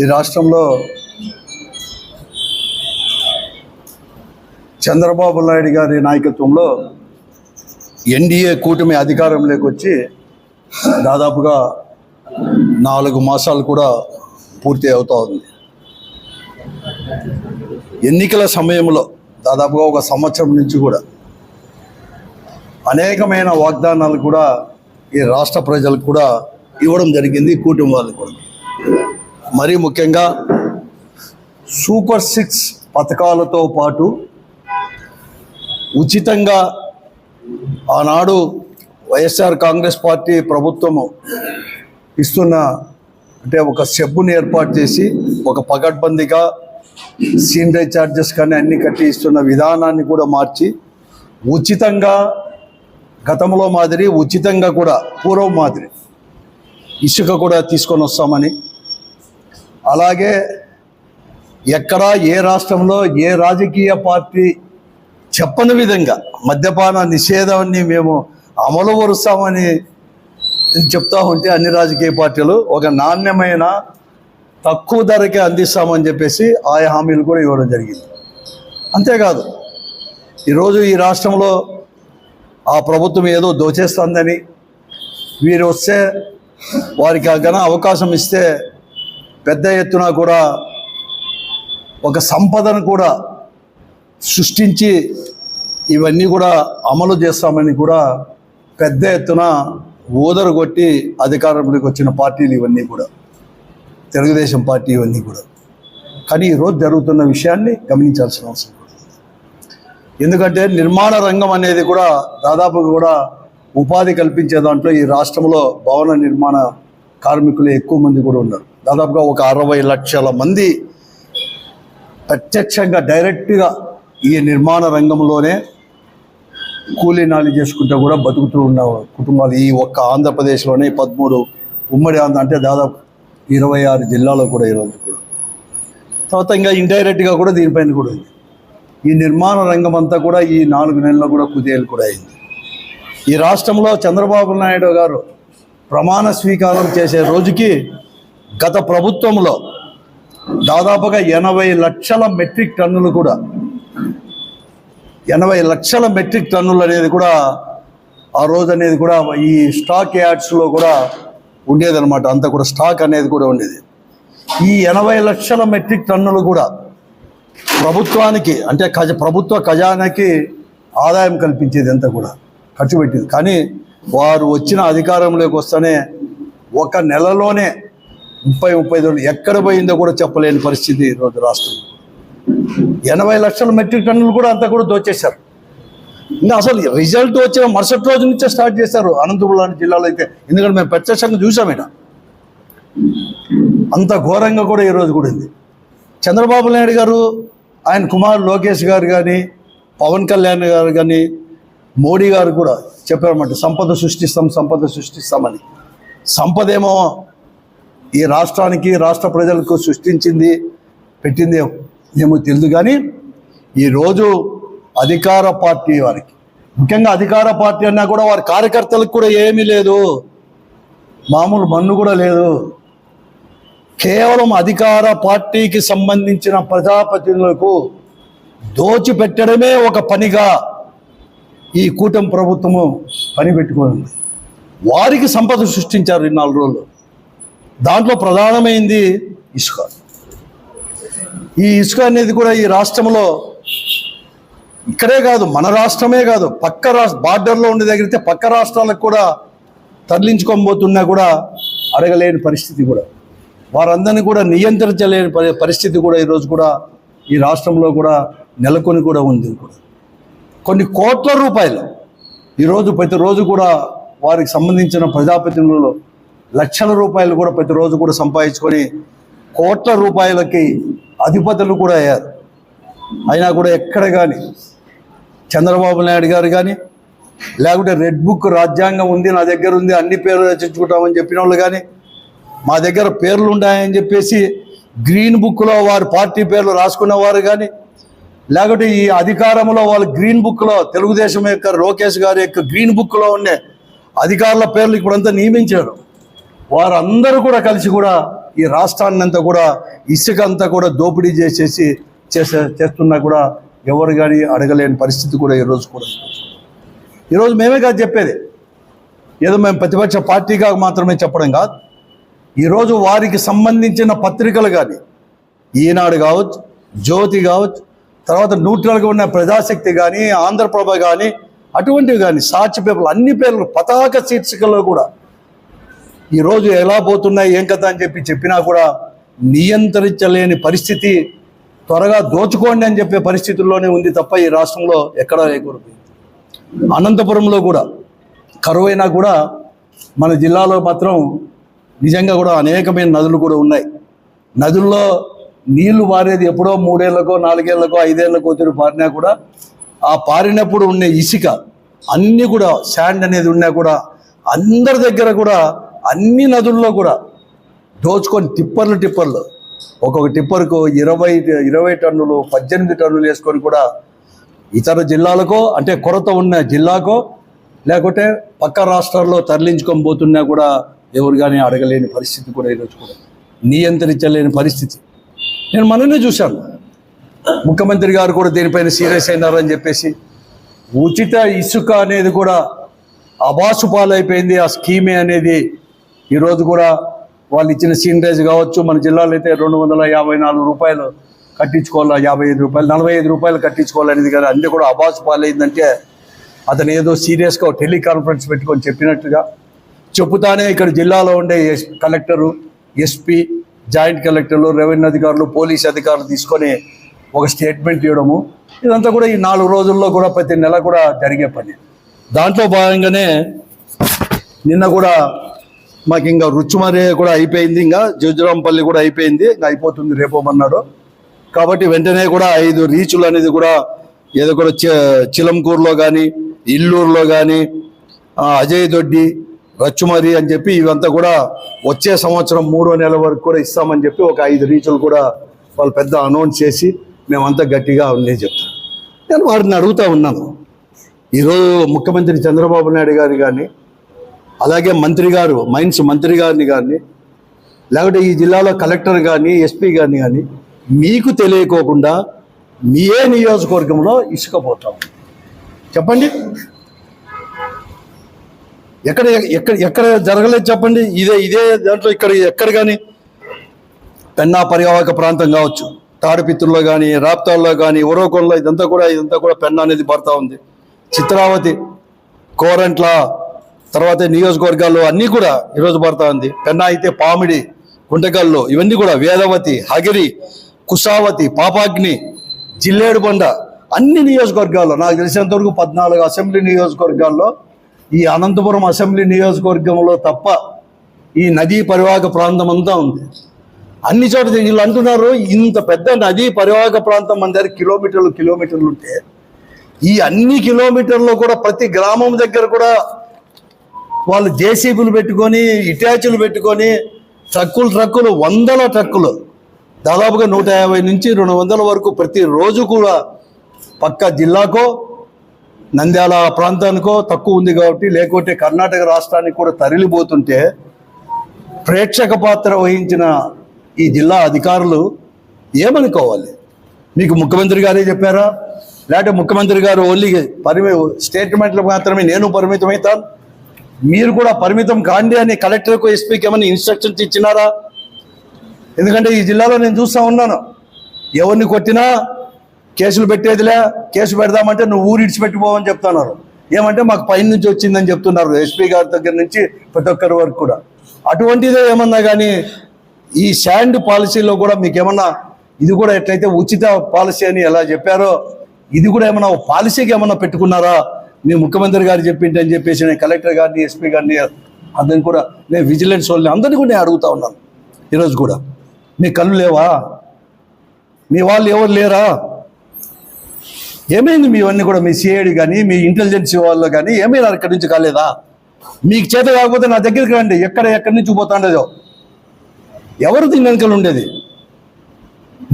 ఈ రాష్ట్రంలో చంద్రబాబు నాయుడు గారి నాయకత్వంలో ఎన్డీఏ కూటమి అధికారంలోకి వచ్చి దాదాపుగా నాలుగు మాసాలు కూడా పూర్తి అవుతా ఉంది. ఎన్నికల సమయంలో దాదాపుగా ఒక సంవత్సరం నుంచి కూడా అనేకమైన వాగ్దానాలు కూడా ఈ రాష్ట్ర ప్రజలకు కూడా ఇవ్వడం జరిగింది కూటమి వాళ్ళకి కూడా. మరీ ముఖ్యంగా సూపర్ సిక్స్ పథకాలతో పాటు ఉచితంగా ఆనాడు వైఎస్ఆర్ కాంగ్రెస్ పార్టీ ప్రభుత్వము ఇస్తున్న అంటే ఒక సెబ్బుని ఏర్పాటు చేసి ఒక పగడ్బందీగా సీనరీ ఛార్జెస్ కానీ అన్ని కట్టి ఇస్తున్న విధానాన్ని కూడా మార్చి ఉచితంగా గతంలో మాదిరి ఉచితంగా కూడా పూర్వం మాదిరి ఇసుక కూడా తీసుకొని వస్తామని. అలాగే ఎక్కడా ఏ రాష్ట్రంలో ఏ రాజకీయ పార్టీ చెప్పని విధంగా మద్యపాన నిషేధాన్ని మేము అమలు పరుస్తామని చెప్తా ఉంటే అన్ని రాజకీయ పార్టీలు ఒక నాణ్యమైన తక్కువ ధరకే అందిస్తామని చెప్పేసి ఆయా హామీలు కూడా ఇవ్వడం జరిగింది. అంతేకాదు ఈరోజు ఈ రాష్ట్రంలో ఆ ప్రభుత్వం ఏదో దోచేస్తుందని. వీరు వస్తే వారికి ఆ ఘన అవకాశం ఇస్తే పెద్ద ఎత్తున కూడా ఒక సంపదను కూడా సృష్టించి ఇవన్నీ కూడా అమలు చేస్తామని కూడా పెద్ద ఎత్తున ఓదరగొట్టి అధికారంలోకి వచ్చిన పార్టీలు ఇవన్నీ కూడా. తెలుగుదేశం పార్టీ ఇవన్నీ కూడా. కానీ ఈరోజు జరుగుతున్న విషయాన్ని గమనించాల్సిన అవసరం. ఎందుకంటే నిర్మాణ రంగం అనేది కూడా దాదాపుగా కూడా ఉపాధి కల్పించే దాంట్లో ఈ రాష్ట్రంలో భవన నిర్మాణ కార్మికులు ఎక్కువ మంది కూడా ఉన్నారు. దాదాపుగా ఒక అరవై లక్షల మంది ప్రత్యక్షంగా డైరెక్ట్గా ఈ నిర్మాణ రంగంలోనే కూలీనాలు చేసుకుంటూ కూడా బతుకుతూ ఉన్న కుటుంబాలు. ఈ ఒక్క ఆంధ్రప్రదేశ్లోనే పదమూడు ఉమ్మడి ఆంధ్ర అంటే దాదాపు ఇరవై ఆరు జిల్లాలో కూడా ఈరోజు కూడా. తర్వాత ఇంకా ఇండైరెక్ట్గా కూడా దీనిపైన కూడా ఉంది. ఈ నిర్మాణ రంగం అంతా కూడా ఈ నాలుగు నెలల్లో కూడా కుదేలు కూడా అయింది ఈ రాష్ట్రంలో చంద్రబాబు నాయుడు గారు ప్రమాణ స్వీకారం చేసే రోజుకి గత ప్రభుత్వంలో దాదాపుగా ఎనభై లక్షల మెట్రిక్ టన్నులు కూడా ఎనభై లక్షల మెట్రిక్ టన్నులు అనేది కూడా ఆ రోజు అనేది కూడా ఈ స్టాక్ యార్డ్స్లో కూడా ఉండేదన్నమాట. అంత కూడా స్టాక్ అనేది కూడా ఉండేది. ఈ ఎనభై లక్షల మెట్రిక్ టన్నులు కూడా ప్రభుత్వానికి అంటే ఖజ ప్రభుత్వ ఖజానాకి ఆదాయం కల్పించేది అంతా కూడా ఖర్చు పెట్టింది. కానీ వారు వచ్చిన అధికారంలోకి వస్తేనే ఒక నెలలోనే ముప్పై ముప్పై రోజులు ఎక్కడ పోయిందో కూడా చెప్పలేని పరిస్థితి ఈరోజు రాష్ట్రం ఎనభై లక్షల మెట్రిక్ టన్నులు కూడా అంతా కూడా దోచేశారు. ఇంకా అసలు రిజల్ట్ వచ్చిన మరుసటి రోజు నుంచే స్టార్ట్ చేశారు అనంతపురం లాంటి జిల్లాలో అయితే. ఎందుకంటే మేము ప్రత్యక్షంగా చూసాం ఇక్కడ. అంత ఘోరంగా కూడా ఈరోజు కూడా ఉంది. చంద్రబాబు నాయుడు గారు ఆయన కుమార్ లోకేష్ గారు కానీ పవన్ కళ్యాణ్ గారు కానీ మోడీ గారు కూడా చెప్పారన్నమాట సంపద సృష్టిస్తాం సంపద సృష్టిస్తామని. సంపద ఏమో ఈ రాష్ట్రానికి రాష్ట్ర ప్రజలకు సృష్టించింది పెట్టింది ఏమో తెలియదు కానీ ఈరోజు అధికార పార్టీ వారికి ముఖ్యంగా అధికార పార్టీ అన్నా కూడా వారి కార్యకర్తలకు కూడా ఏమీ లేదు. మామూలు మన్ను కూడా లేదు. కేవలం అధికార పార్టీకి సంబంధించిన ప్రజాప్రతినిధులకు దోచిపెట్టడమే ఒక పనిగా ఈ కూటమి ప్రభుత్వము పనిపెట్టుకుంది. వారికి సంపద సృష్టించారు ఈ నాలుగు రోజులు. దాంట్లో ప్రధానమైంది ఇసుక. ఈ ఇసుక అనేది కూడా ఈ రాష్ట్రంలో ఇక్కడే కాదు మన రాష్ట్రమే కాదు పక్క రాష్ట్ర బార్డర్లో ఉండే దగ్గరైతే పక్క రాష్ట్రాలకు కూడా తరలించుకోబోతున్నా కూడా అడగలేని పరిస్థితి కూడా. వారందరినీ కూడా నియంత్రించలేని పరిస్థితి కూడా ఈరోజు కూడా ఈ రాష్ట్రంలో కూడా నెలకొని కూడా ఉంది. కూడా కొన్ని కోట్ల రూపాయలు ఈరోజు ప్రతిరోజు కూడా వారికి సంబంధించిన ప్రజాప్రతినిధులు లక్షల రూపాయలు కూడా ప్రతిరోజు కూడా సంపాదించుకొని కోట్ల రూపాయలకి అధిపతులు కూడా అయ్యారు. అయినా కూడా ఎక్కడ కానీ చంద్రబాబు నాయుడు గారు కానీ లేకుంటే రెడ్ బుక్ రాజ్యాంగం ఉంది నా దగ్గర ఉంది అన్ని పేర్లు రచించుకుంటామని చెప్పిన వాళ్ళు కానీ మా దగ్గర పేర్లు ఉన్నాయని చెప్పేసి గ్రీన్ బుక్లో వారు పార్టీ పేర్లు రాసుకున్నవారు కానీ లేకుంటే ఈ అధికారంలో వాళ్ళు గ్రీన్ బుక్లో తెలుగుదేశం యొక్క లోకేష్ గారి యొక్క గ్రీన్ బుక్లో ఉండే అధికారుల పేర్లు ఇప్పుడంతా నియమించారు. వారందరూ కూడా కలిసి కూడా ఈ రాష్ట్రాన్ని అంతా కూడా ఇసుక అంతా కూడా దోపిడీ చేసేసి చేసే చేస్తున్నా కూడా ఎవరు కానీ అడగలేని పరిస్థితి కూడా ఈరోజు కూడా ఈరోజు మేమే కాదు చెప్పేది. ఏదో మేము ప్రతిపక్ష పార్టీగా మాత్రమే చెప్పడం కాదు. ఈరోజు వారికి సంబంధించిన పత్రికలు కానీ ఈనాడు కావచ్చు జ్యోతి కావచ్చు తర్వాత న్యూట్రల్గా ఉన్న ప్రజాశక్తి కానీ ఆంధ్రప్రభ కానీ అటువంటివి కానీ సాక్షి పేపర్లు అన్ని పేర్లు పతాక శీర్షికల్లో కూడా ఈరోజు ఎలా పోతున్నాయి ఏం కథ అని చెప్పి చెప్పినా కూడా నియంత్రించలేని పరిస్థితి త్వరగా దోచుకోండి అని చెప్పే పరిస్థితుల్లోనే ఉంది తప్ప ఈ రాష్ట్రంలో ఎక్కడా లేకూడదు అనంతపురంలో కూడా కరువైనా కూడా మన జిల్లాలో మాత్రం నిజంగా కూడా అనేకమైన నదులు కూడా ఉన్నాయి. నదుల్లో నీళ్ళు పారేది ఎప్పుడో మూడేళ్ళకో నాలుగేళ్ళకో ఐదేళ్ళకో తిరిగి పారినా కూడా ఆ పారినప్పుడు ఉండే ఇసుక అన్నీ కూడా శాండ్ అనేది ఉన్నా కూడా అందరి దగ్గర కూడా అన్ని నదుల్లో కూడా దోచుకొని టిప్పర్లు టిప్పర్లు. ఒక్కొక్క టిప్పర్కు ఇరవై ఇరవై టన్నులు పద్దెనిమిది టన్నులు వేసుకొని కూడా ఇతర జిల్లాలకో అంటే కొరత ఉన్న జిల్లాకో లేకుంటే పక్క రాష్ట్రాల్లో తరలించుకొని పోతున్నా కూడా ఎవరు కానీ అడగలేని పరిస్థితి కూడా ఈరోజు కూడా. నియంత్రించలేని పరిస్థితి. నేను మననే చూశాను. ముఖ్యమంత్రి గారు కూడా దీనిపైన సీరియస్ అయినారని చెప్పేసి ఉచిత ఇసుక అనేది కూడా అబాసు పాలైపోయింది. ఆ స్కీమే అనేది ఈరోజు కూడా వాళ్ళు ఇచ్చిన సీనరేజ్ కావచ్చు మన జిల్లాలో అయితే రెండు వందల యాభై నాలుగు రూపాయలు కట్టించుకోవాలా యాభై ఐదు రూపాయలు నలభై ఐదు రూపాయలు కట్టించుకోవాలనేది కానీ అన్నీ కూడా అబాసు పాలైందంటే అతను ఏదో సీరియస్గా టెలికాన్ఫరెన్స్ పెట్టుకొని చెప్పినట్టుగా చెప్పుతానే ఇక్కడ జిల్లాలో ఉండే S collector SP joint collectors revenue అధికారులు పోలీస్ అధికారులు తీసుకొని ఒక స్టేట్మెంట్ ఇవ్వడము. ఇదంతా కూడా ఈ నాలుగు రోజుల్లో కూడా ప్రతి నెల కూడా జరిగే పని. దాంట్లో భాగంగానే నిన్న కూడా మాకు ఇంకా రుచిమరే కూడా అయిపోయింది ఇంకా జుజురాంపల్లి కూడా అయిపోయింది ఇంకా అయిపోతుంది రేపోమన్నాడు కాబట్టి వెంటనే కూడా ఐదు రీచులు అనేది కూడా ఏదో కూడా చిలంకూరులో కానీ ఇల్లూరులో కానీ అజయ్ దొడ్డి రచ్చుమరి అని చెప్పి ఇవంతా కూడా వచ్చే సంవత్సరం మూడో నెల వరకు కూడా ఇస్తామని చెప్పి ఒక ఐదు రీచులు కూడా వాళ్ళు పెద్ద అనౌన్స్ చేసి మేమంతా గట్టిగా నేను చెప్తాను నేను వారిని అడుగుతా ఉన్నాను. ఈరోజు ముఖ్యమంత్రి చంద్రబాబు నాయుడు గారు కానీ అలాగే మంత్రి గారు మైన్స్ మంత్రి గారిని కానీ లేకపోతే ఈ జిల్లాలో కలెక్టర్ కానీ ఎస్పీ గారిని కానీ మీకు తెలియకోకుండా మీ ఏ నియోజకవర్గంలో ఇసుకపోతాం చెప్పండి. ఎక్కడ ఎక్కడ ఎక్కడ జరగలేదు చెప్పండి. ఇదే ఇదే దాంట్లో ఇక్కడ ఎక్కడ కానీ పెన్నా పర్యావరక ప్రాంతం కావచ్చు. తాడిపిత్రుల్లో కానీ రాప్తాల్లో కానీ ఉరవకొండలో ఇదంతా కూడా ఇదంతా కూడా పెన్నా అనేది పడతా ఉంది. చిత్రావతి కోరంట్ల తర్వాత నియోజకవర్గాల్లో అన్నీ కూడా ఈరోజు పడతా ఉంది. పెన్నా అయితే పామిడి గుంటకల్లు ఇవన్నీ కూడా వేదవతి హగిరి కుషావతి పాపాగ్ని జిల్లేడుబండ అన్ని నియోజకవర్గాల్లో నాకు తెలిసినంతవరకు పద్నాలుగు అసెంబ్లీ నియోజకవర్గాల్లో ఈ అనంతపురం అసెంబ్లీ నియోజకవర్గంలో తప్ప ఈ నదీ పరివాహక ప్రాంతం అంతా ఉంది. అన్ని చోట్ల వీళ్ళు అంటున్నారు ఇంత పెద్ద నదీ పరివాహక ప్రాంతం మన దగ్గర కిలోమీటర్లు కిలోమీటర్లు ఉంటే ఈ అన్ని కిలోమీటర్లు కూడా ప్రతి గ్రామం దగ్గర కూడా వాళ్ళు జేసీబీలు పెట్టుకొని ఇటాచీలు పెట్టుకొని ట్రక్కులు ట్రక్కులు వందల ట్రక్కులు దాదాపుగా నూట యాభై నుంచి రెండు వందల వరకు ప్రతిరోజు కూడా పక్క జిల్లాకో నంద్యాల ప్రాంతానికో తక్కువ ఉంది కాబట్టి లేకుంటే కర్ణాటక రాష్ట్రానికి కూడా తరలిపోతుంటే ప్రేక్షక పాత్ర వహించిన ఈ జిల్లా అధికారులు ఏమనుకోవాలి? మీకు ముఖ్యమంత్రి గారే చెప్పారా? లేకపోతే ముఖ్యమంత్రి గారు ఓన్లీ పరిమి స్టేట్మెంట్లకు మాత్రమే నేను పరిమితమవుతాను మీరు కూడా పరిమితం కాండి అని కలెక్టర్కు ఎస్పీకి ఏమైనా ఇన్స్ట్రక్షన్స్ ఇచ్చినారా? ఎందుకంటే ఈ జిల్లాలో నేను చూస్తూ ఉన్నాను. ఎవరిని కొట్టినా కేసులు పెట్టేదిలే కేసు పెడదామంటే నువ్వు ఊరు ఇడిచిపెట్టిపోవని చెప్తున్నారు. ఏమంటే మాకు పైన నుంచి వచ్చిందని చెప్తున్నారు ఎస్పీ గారి దగ్గర నుంచి ప్రతి ఒక్కరి వరకు కూడా. అటువంటిదే ఏమన్నా కానీ ఈ శాండ్ పాలసీలో కూడా మీకు ఏమన్నా ఇది కూడా ఎట్లయితే ఉచిత పాలసీ అని ఎలా చెప్పారో ఇది కూడా ఏమన్నా పాలసీకి ఏమన్నా పెట్టుకున్నారా? మీ ముఖ్యమంత్రి గారు చెప్పింటే అని చెప్పేసి నేను కలెక్టర్ గారిని ఎస్పీ గారిని అందరిని కూడా నేను విజిలెన్స్ వాళ్ళని అందరినీ కూడా నేను అడుగుతా ఉన్నాను ఈరోజు కూడా. మీ కళ్ళు లేవా? మీ వాళ్ళు ఎవరు లేరా? ఏమైంది మీ ఇవన్నీ కూడా? మీ సిఐడి కానీ మీ ఇంటెలిజెన్స్ వాళ్ళు కానీ ఏమైనా అక్కడి నుంచి కాలేదా? మీకు చేత కాకపోతే నా దగ్గరికి రండి. ఎక్కడ ఎక్కడి నుంచి పోతాండేదో. ఎవరు దీని వెనుకలు ఉండేది?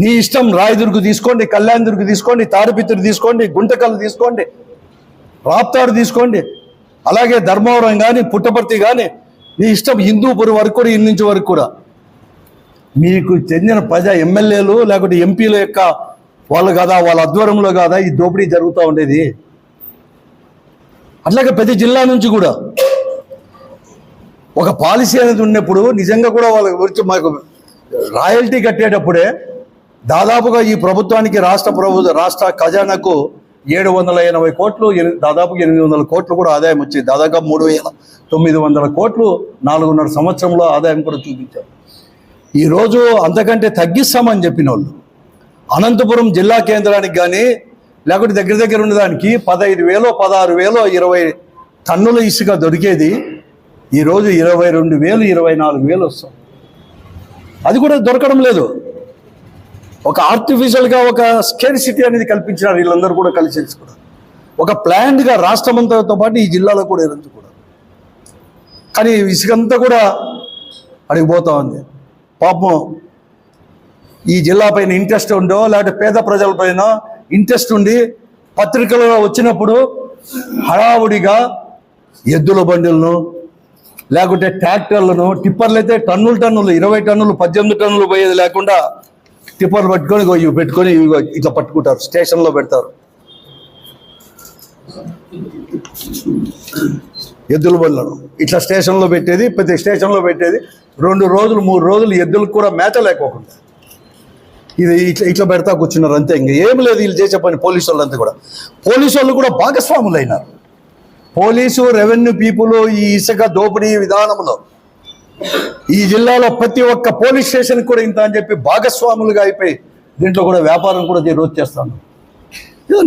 నీ ఇష్టం రాయదుర్గు తీసుకోండి కళ్యాణ్ దుర్గు తీసుకోండి తాడిపిత్తురు తీసుకోండి గుంటకల్లు తీసుకోండి రాప్తాడు తీసుకోండి అలాగే ధర్మవరం కానీ పుట్టపర్తి కానీ నీ ఇష్టం హిందూపురి వరకు కూడా ఇన్నించే వరకు కూడా. మీకు చెందిన ప్రజా ఎమ్మెల్యేలు లేకుంటే ఎంపీల యొక్క వాళ్ళు కదా వాళ్ళ ఆధ్వర్యంలో కాదా ఈ దోపిడీ జరుగుతూ ఉండేది? అట్లాగే ప్రతి జిల్లా నుంచి కూడా ఒక పాలసీ అనేది ఉన్నప్పుడు నిజంగా కూడా వాళ్ళ గురించి మాకు రాయల్టీ కట్టేటప్పుడే దాదాపుగా ఈ ప్రభుత్వానికి రాష్ట్ర ప్రభుత్వ రాష్ట్ర ఖజానాకు ఏడు వందల ఎనభై కోట్లు దాదాపు ఎనిమిది వందల కోట్లు కూడా ఆదాయం వచ్చింది. దాదాపు మూడు వేల తొమ్మిది వందల కోట్లు నాలుగున్నర సంవత్సరంలో ఆదాయం కూడా చూపించారు. ఈరోజు అంతకంటే తగ్గిస్తామని చెప్పిన వాళ్ళు అనంతపురం జిల్లా కేంద్రానికి కానీ లేకుంటే దగ్గర దగ్గర ఉన్నదానికి పదహైదు వేలో పదహారు వేలో ఇరవై టన్నుల ఇసుక దొరికేది. ఈరోజు ఇరవై రెండు వేలు ఇరవై నాలుగు వేలు వస్తాం. అది కూడా దొరకడం లేదు. ఒక ఆర్టిఫిషియల్గా ఒక స్కేర్ సిటీ అనేది కల్పించినారు వీళ్ళందరూ కూడా కలిసి కూడా. ఒక ప్లాన్డ్గా రాష్ట్రమంతతో పాటు ఈ జిల్లాలో కూడా ఇరంతా కూడా. కానీ ఇసుకంతా కూడా అడిగిపోతా ఉంది. పాపం ఈ జిల్లా పైన ఇంట్రెస్ట్ ఉండో లేకపోతే పేద ప్రజల పైన ఇంట్రెస్ట్ ఉండి పత్రికలలో వచ్చినప్పుడు హడావుడిగా ఎద్దుల బండులను లేకుంటే ట్రాక్టర్లను టిప్పర్లు అయితే టన్నులు టన్నులు ఇరవై టన్నులు పద్దెనిమిది టన్నులు పోయేది లేకుండా టిప్పర్లు పట్టుకొని ఇవి పెట్టుకొని ఇట్లా పట్టుకుంటారు స్టేషన్లో పెడతారు. ఎద్దుల బండ్లను. ఇట్లా స్టేషన్లో పెట్టేది ప్రతి స్టేషన్లో పెట్టేది రెండు రోజులు మూడు రోజులు ఎద్దులకు కూడా మేత లేకోకుండా. ఇది ఇట్లా ఇట్లా పెడతా కూర్చున్నారు అంతే ఇంకా. ఏం లేదు వీళ్ళు చేసే పని పోలీసు వాళ్ళంతా కూడా. పోలీసు వాళ్ళు కూడా భాగస్వాములు అయినారు పోలీసు రెవెన్యూ పీపుల్ ఈ ఇసుక దోపిడీ విధానంలో. ఈ జిల్లాలో ప్రతి ఒక్క పోలీస్ స్టేషన్ కూడా ఇంత అని చెప్పి భాగస్వాములుగా అయిపోయి దీంట్లో కూడా వ్యాపారం కూడా ఈ రోజు చేస్తాను.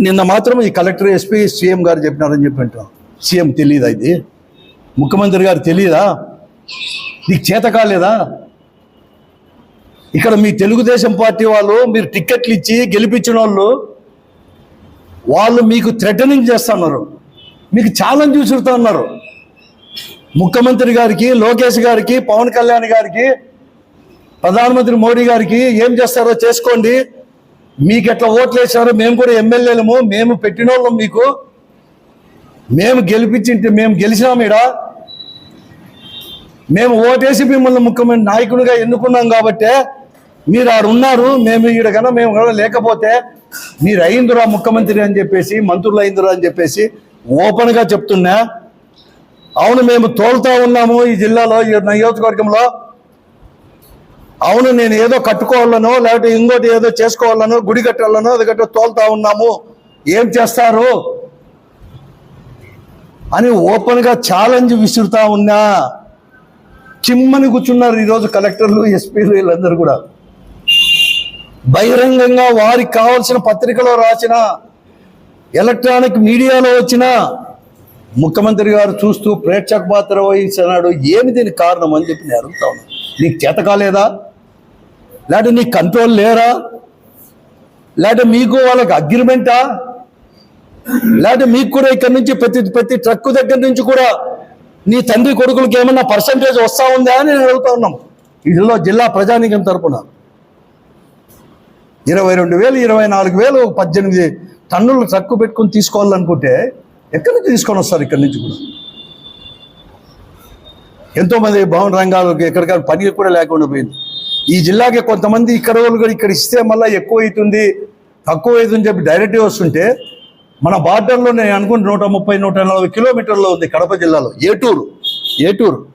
నిన్న మాత్రం ఈ కలెక్టర్ ఎస్పీ సీఎం గారు చెప్పినారని చెప్పి అంటాం సీఎం తెలియదా ఇది? ముఖ్యమంత్రి గారు తెలియదా నీకు చేత కాలేదా? ఇక్కడ మీ తెలుగుదేశం పార్టీ వాళ్ళు మీరు టిక్కెట్లు ఇచ్చి గెలిపించిన వాళ్ళు వాళ్ళు మీకు థ్రెటనింగ్ చేస్తున్నారు మీకు ఛాలెంజ్ విసురుతా ఉన్నారు. ముఖ్యమంత్రి గారికి లోకేష్ గారికి పవన్ కళ్యాణ్ గారికి ప్రధానమంత్రి మోడీ గారికి ఏం చేస్తారో చేసుకోండి. మీకు ఎట్లా ఓట్లు వేసారో మేము కూడా ఎమ్మెల్యేలము మేము పెట్టిన వాళ్ళం మీకు. మేము గెలిపించింటే మేము గెలిచినాం ఈడ మేము ఓటేసి మిమ్మల్ని ముఖ్యమైన నాయకుడిగా ఎన్నుకున్నాం కాబట్టే మీరు ఆడు ఉన్నారు మేము ఈడకన్నా మేము లేకపోతే మీరు అయిందిరా ముఖ్యమంత్రి అని చెప్పేసి మంత్రులు అయిందిరా అని చెప్పేసి ఓపెన్గా చెప్తున్నా. అవును మేము తోలుతా ఉన్నాము ఈ జిల్లాలో ఈ నియోజకవర్గంలో. అవును నేను ఏదో కట్టుకోవాలనో లేకపోతే ఇంకోటి ఏదో చేసుకోవాలనో గుడి కట్టాలనో అది కట్ట తోలుతా ఉన్నాము. ఏం చేస్తారు? అని ఓపెన్గా ఛాలెంజ్ విసురుతా ఉన్నా. చిమ్మని కూర్చున్నారు ఈరోజు కలెక్టర్లు ఎస్పీలు వీళ్ళందరూ కూడా. బహిరంగంగా వారికి కావాల్సిన పత్రికలో రాసిన ఎలక్ట్రానిక్ మీడియాలో వచ్చిన ముఖ్యమంత్రి గారు చూస్తూ ప్రేక్షక పాత్ర వహించినాడు. ఏమి దీనికి కారణం అని చెప్పి నేను అడుగుతా ఉన్నా. నీకు చేత కాలేదా? లేకపోతే నీకు కంట్రోల్ లేరా? లేకపోతే మీకు వాళ్ళకి అగ్రిమెంటా లేకపోతే మీకు కూడా ఇక్కడి నుంచి ప్రతి ప్రతి ట్రక్ దగ్గర నుంచి కూడా నీ తండ్రి కొడుకులకి ఏమన్నా పర్సంటేజ్ వస్తా ఉందా అని నేను అడుగుతా ఉన్నాం. ఇదిలో జిల్లా ప్రజానీకం తరపున. ఇరవై రెండు వేలు ఇరవై నాలుగు వేలు పద్దెనిమిది టన్నులు ట్రక్కు పెట్టుకొని తీసుకోవాలనుకుంటే ఎక్కడి నుంచి తీసుకొని వస్తారు ఇక్కడి నుంచి కూడా? ఎంతోమంది భవన రంగాలకు ఎక్కడికైనా పని కూడా లేకుండా పోయింది. ఈ జిల్లాకి కొంతమంది ఇక్కడ వాళ్ళు కూడా ఇక్కడ ఇస్తే మళ్ళీ ఎక్కువ అవుతుంది తక్కువ అవుతుంది చెప్పి డైరెక్ట్గా వస్తుంటే మన బార్డర్లో నేను అనుకుంటే నూట ముప్పై నూట నలభై కిలోమీటర్లో ఉంది కడప జిల్లాలో. ఏటూరు ఏటూరు.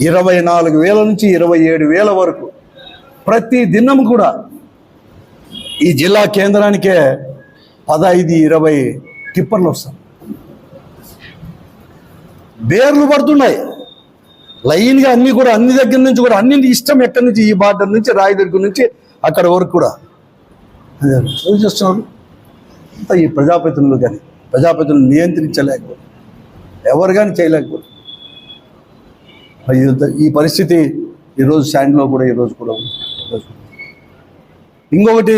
ఇరవై నాలుగు వేల నుంచి ఇరవై ఏడు వేల వరకు. ప్రతి దినం కూడా ఈ జిల్లా కేంద్రానికే పదహైదు ఇరవై టిప్పర్లు వస్తాయి. బేర్లు పడుతున్నాయి. లైన్గా అన్ని కూడా అన్ని దగ్గర నుంచి కూడా అన్ని ఇష్టం ఎక్కడి నుంచి? ఈ బార్డర్ నుంచి రాయదుర్గం నుంచి అక్కడ వరకు కూడా. చూసి అంతా ఈ ప్రజాప్రతినిధులు కానీ ప్రజాప్రతినిధులు నియంత్రించలేకపోతే ఎవరు కానీ చేయలేకపోతే ఈ పరిస్థితి ఈరోజు శాండ్లో కూడా ఈరోజు కూడా ఉంది. ఇంకొకటి